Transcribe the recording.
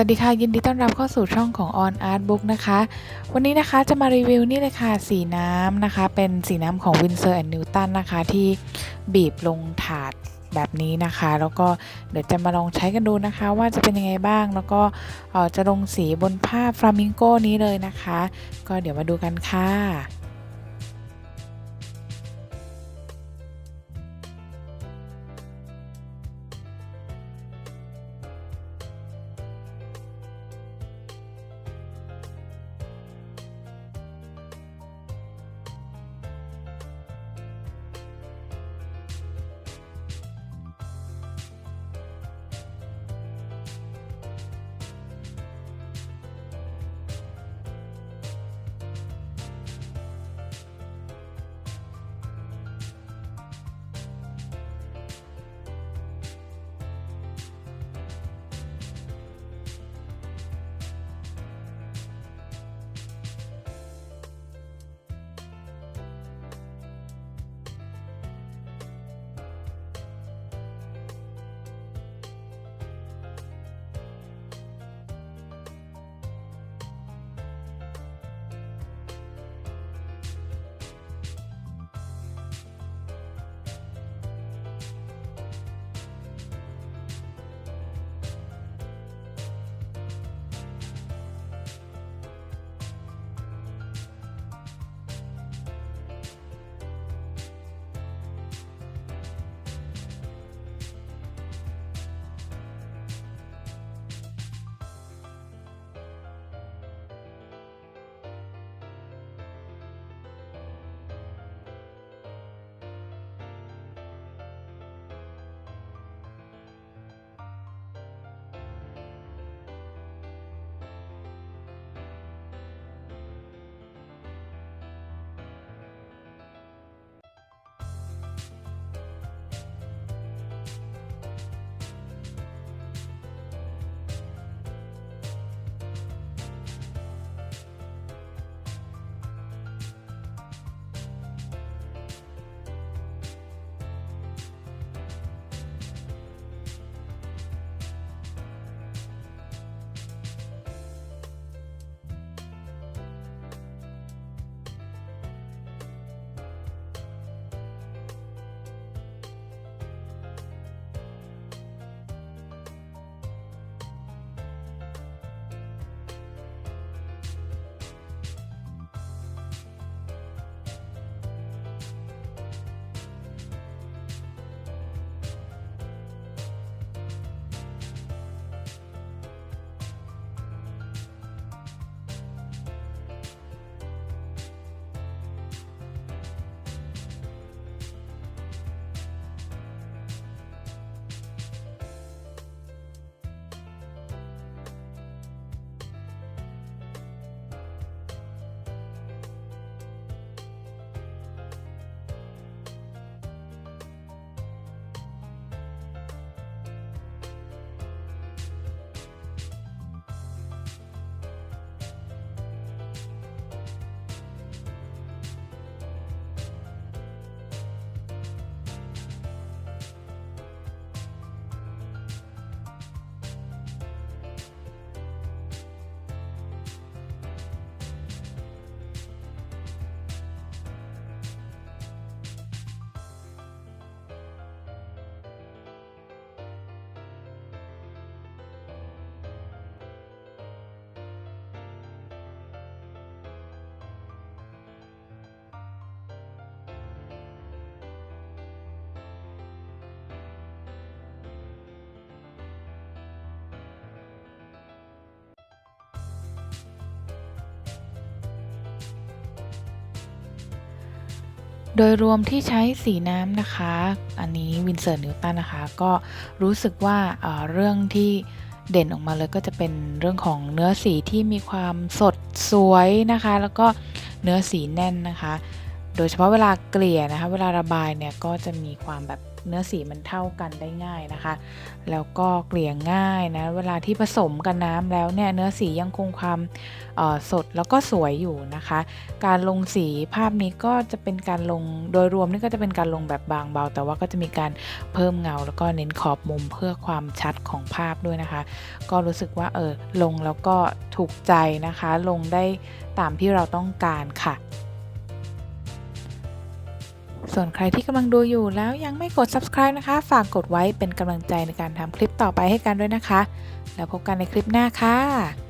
วัสดีค่ะ ยินดีต้อนรับเข้าสู่ช่องของ On Art Book นะคะ วันนี้นะคะจะมารีวิวนี่เลยค่ะสีน้ำนะคะ เป็นสีน้ำของ Winsor and Newton นะคะ ที่บีบลงถาดแบบนี้นะคะ แล้วก็เดี๋ยวจะมาลองใช้กันดูนะคะ ว่าจะเป็นยังไงบ้างแล้วก็จะลงสีบนผ้าฟลามิงโกนี้เลยนะคะ ก็เดี๋ยวมาดูกันค่ะ โดยรวมที่ใช้สีน้ำนะคะ อันนี้วินเซอร์นิวตันนะคะ ก็รู้สึกว่าเอ่อเรื่องที่เด่นออกมาเลยก็จะเป็นเรื่องของเนื้อสีที่มีความสดสวยนะคะ แล้วก็เนื้อสีแน่นนะคะ โดยเฉพาะเวลาเกลี่ยนะคะ เวลาระบายเนี่ยก็จะมีความแบบ เนื้อสีมันเท่ากันได้ง่ายนะคะ แล้วก็เกลี่ยง่ายนะ เวลาที่ผสมกับน้ำแล้วเนี่ยเนื้อสียังคงความสดแล้วก็สวยอยู่นะคะ การลงสีภาพนี้ก็จะเป็นการลงโดยรวมนี่ก็จะเป็นการลงแบบบางเบา แต่ว่าก็จะมีการเพิ่มเงา แล้วก็เน้นขอบมุมเพื่อความชัดของภาพด้วยนะคะ ก็รู้สึกว่าเออลงแล้วก็ถูกใจนะคะ ลงได้ตามที่เราต้องการค่ะ ส่วนใครที่กำลังดูอยู่แล้วยังไม่กด subscribe นะคะ ฝากกดไว้เป็นกำลังใจในการทำคลิปต่อไปให้กันด้วยนะคะ แล้วพบกันในคลิปหน้าค่ะ